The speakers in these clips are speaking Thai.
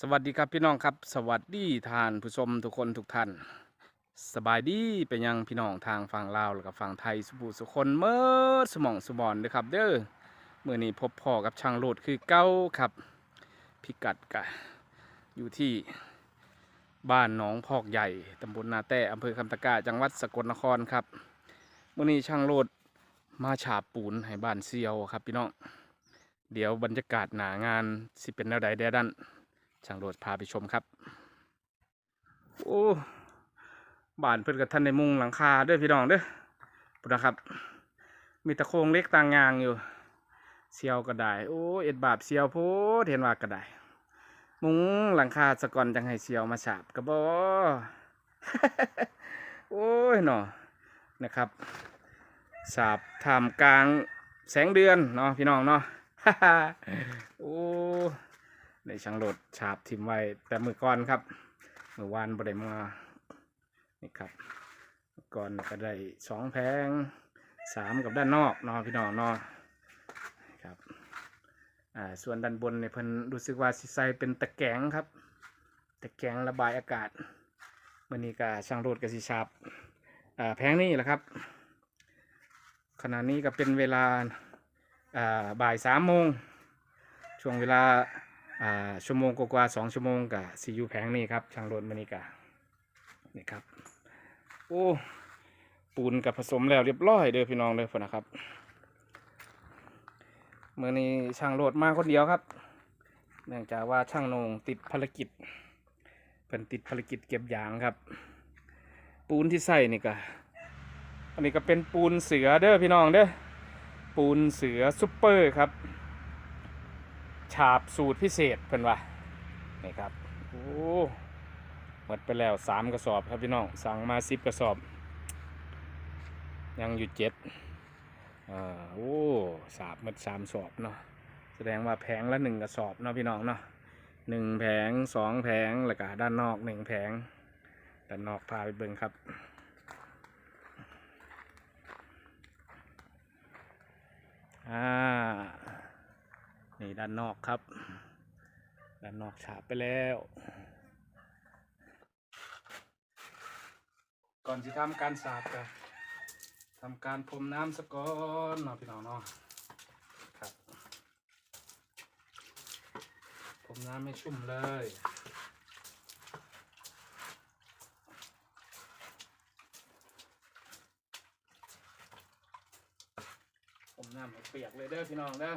สวัสดีครับพี่น้องครับ สวัสดีทานผู้ชมทุกคนทุกท่าน สบายดีเป็นยังพี่น้องทางฝั่งลาวแล้วก็ฝั่งไทยสุภูสุคนเมื่อสมองสมอนเด้อครับ เด้อเมื่อนี้พบพ่อกับช่างโลดคือเก้าครับ พิกัดกะอยู่ที่บ้านหนองพอกใหญ่ตำบลนาแต้อำเภอคำตะกาจังหวัดสกลนครครับเมื่อนี้ช่างโลดมาฉาบปูนให้บ้านเซียวครับพี่น้องเดี๋ยวบรรยากาศหนางานสิเป็นแนวใดแดดัน ช่างโรดพาไปชมครับ โอ้บ้านเพื่อนกับท่านในมุงหลังคาด้วยพี่น้องเด้อปุ่นนะครับ มีตะโครงเล็กต่างงางอยู่เซียวก็ได้โอ้เอ็ดบาบเซียวโพดเห็นว่าก็ได้มุงหลังคาสะก่อนจังให้เซียวมาฉาบกระบอโอ้ยเนาะนะครับฉาบทำกลางแสงเดือนเนาะพี่น้องเนาะโอ้ ในช่างโหลดฉาบทิมไว้ แต่มือก่อนครับเมื่อวานบ่ได้มานี่ครับก่อนก็ได้สองแผงสามกับด้านนอกนาะพี่น้องนาะครับอ่าส่วนด้านบนเนี่ยเพิ่นรู้สึกว่าสิใส่เป็นตะแกรงครับ ตะแกรงระบายอากาศมื่อนี้ก็ช่างโหลดกับสิฉาบอ่าแผงนี้แหละครับ ขณะนี้ก็เป็นเวลาอ่าบ่ายสามโมงช่วงเวลา ชั่วโมงกว่าสองชั่วโมงกับซียูแผงนี่ครับช่างรถมานี่กะนี่ครับ โอ้ปูนกับผสมแล้วเรียบร้อยเด้อพี่น้องเด้อพนะครับเมื่อนี้ช่างโหลดมาคนเดียวครับ เนื่องจากว่าช่างนงติดภารกิจเป็นติดภารกิจเก็บยางครับ ปูนที่ใส่นี่ก็อันนี้ก็เป็นปูนเสือเด้อพี่น้องเด้อปูนเสือซุปเปอร์ครับ ฉาบสูตรพิเศษเพิ่นว่านี่ครับโอ้หมดไปแล้วสามกระสอบครับพี่น้องสั่งมาสิบกระสอบ ยังอยู่เจ็ดอ่าโอ้สาบหมดสามสอบเนาะแสดงว่าแผงละหนึ่งกระสอบเนาะพี่น้องเนาะหนึ่งแผงสองแผงแล้วก็ด้านนอกหนึ่งแผงด้านนอกพาไปเบิ่งครับอ่า นี่ด้านนอกครับ ด้านนอกฉาบไปแล้ว ก่อนที่ทำการสาบกันทำการพรมน้ำสก่อนเนาะพี่น้องเนาะครับพรมน้ำให้ชุ่มเลยพรมน้ำให้เปียกเลยเด้อพี่น้องเด้อ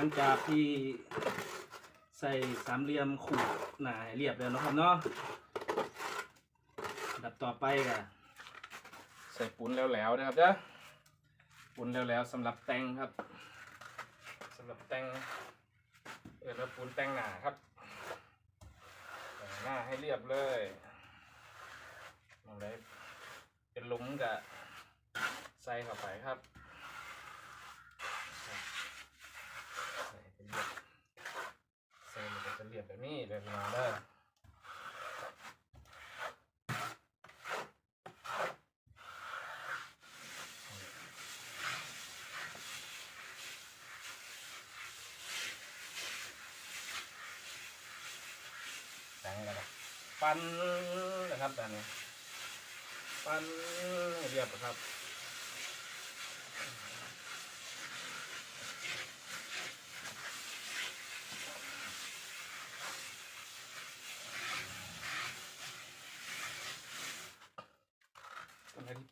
หลังจากที่ใส่สามเหลี่ยมขูดหนาให้เรียบแล้วนะครับเนาะอันดับต่อไปก็ใส่ปูนแล้วๆนะครับเด้อปูนแล้วๆสำหรับแต่งครับสำหรับแต่งเออแล้วปูนแต่งหนาครับแต่งหน้าให้เรียบเลยมองได้เป็นหลุมกับใส่เข้าไปครับ ใส่เป็นเรียบใส่มันก็จะเรี ยบแบบนี้เลยพี่น้องเด้อแต่งแล้วปั้นนะครับแบบนี้ ปั้นเรียบครับ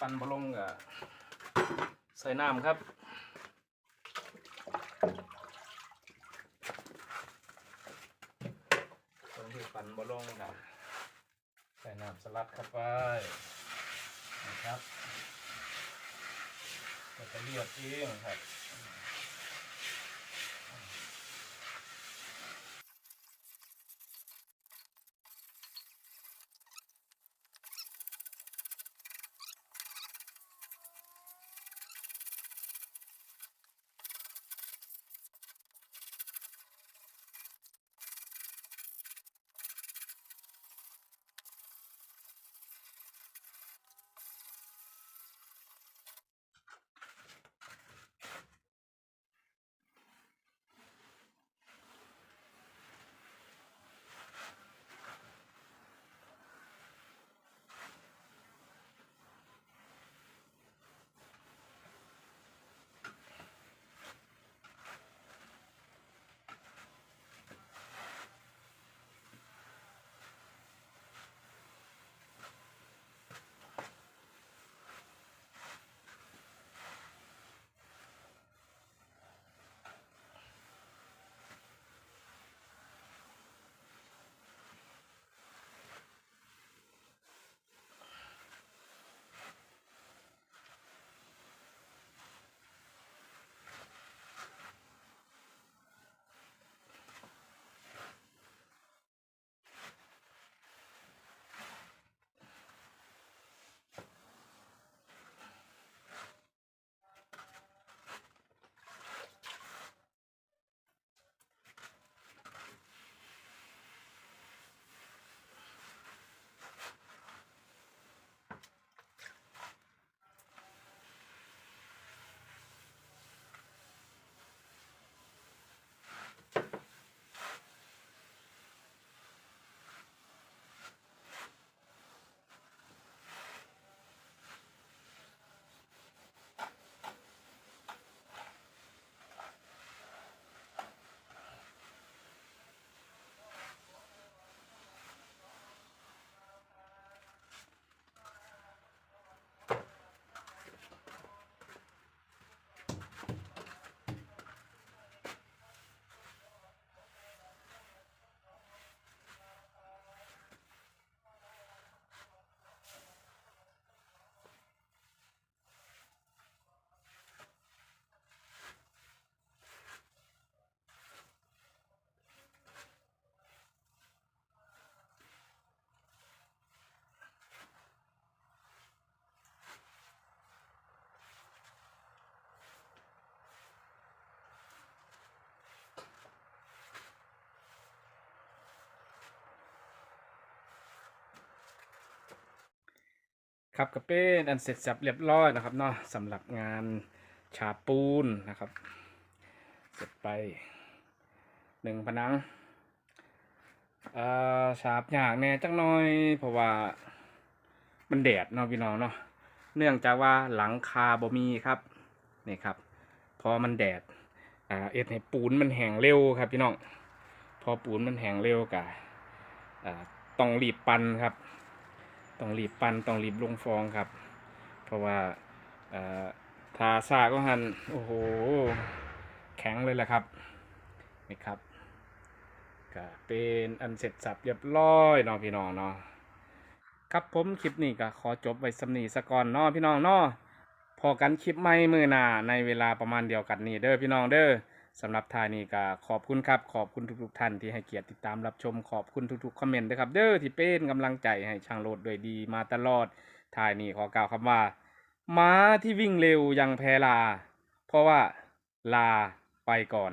ปั่นบอลงกับใส่น้ำครับตอนที่ปั่นบอลงกับใส่น้ำสลัดเข้าไปนะครับก็จะเรียบเองครับ ครับก็เป็นอันเสร็จสับเรียบร้อยนะครับเนาะสำหรับงานฉาบปูนนะครับ เสร็จไปหนึ่งผนังอ่อฉาบยากแน่จักน่อย เพราะว่ามันแดดเนาะพี่น้องเนาะเนื่องจากว่าหลังคาบ่มีครับนี่ครับ พอมันแดดอ่าเอ็ดให้ปูนมันแห้งเร็วครับพี่น้องพอปูนมันแห้งเร็วกะอ่าต้องรีบปั่นครับ ต้องรีบปั้นต้องรีบลงฟองครับ เพราะว่าทาซาก็หันโอ้โห แข็งเลยแหละครับ นี่ครับก็เป็นอันเสร็จสับเรียบร้อยเนาะพี่น้องเนาะครับผมคลิปนี้ก็ขอจบไว้สำนีสะก่อนเนาะพี่น้องเนาะพอกันคลิปใหม่มือหน้าในเวลาประมาณเดียวกันนี่เด้อพี่น้องเด้อ สำหรับทานี้ก็ขอบคุณครับ ขอบคุณทุกๆท่านที่ให้เกียรติติดตามรับชมขอบคุณทุกๆคอมเมนต์ด้วยครับ เด้อที่เป็นกำลังใจให้ช่างโลดโดวยดีมาตลอดทานี้ขอกล่าวคำว่า ม้าที่วิ่งเร็วยังแพ้ลา เพราะว่าลาไปก่อน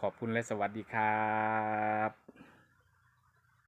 ขอบคุณและสวัสดีครับ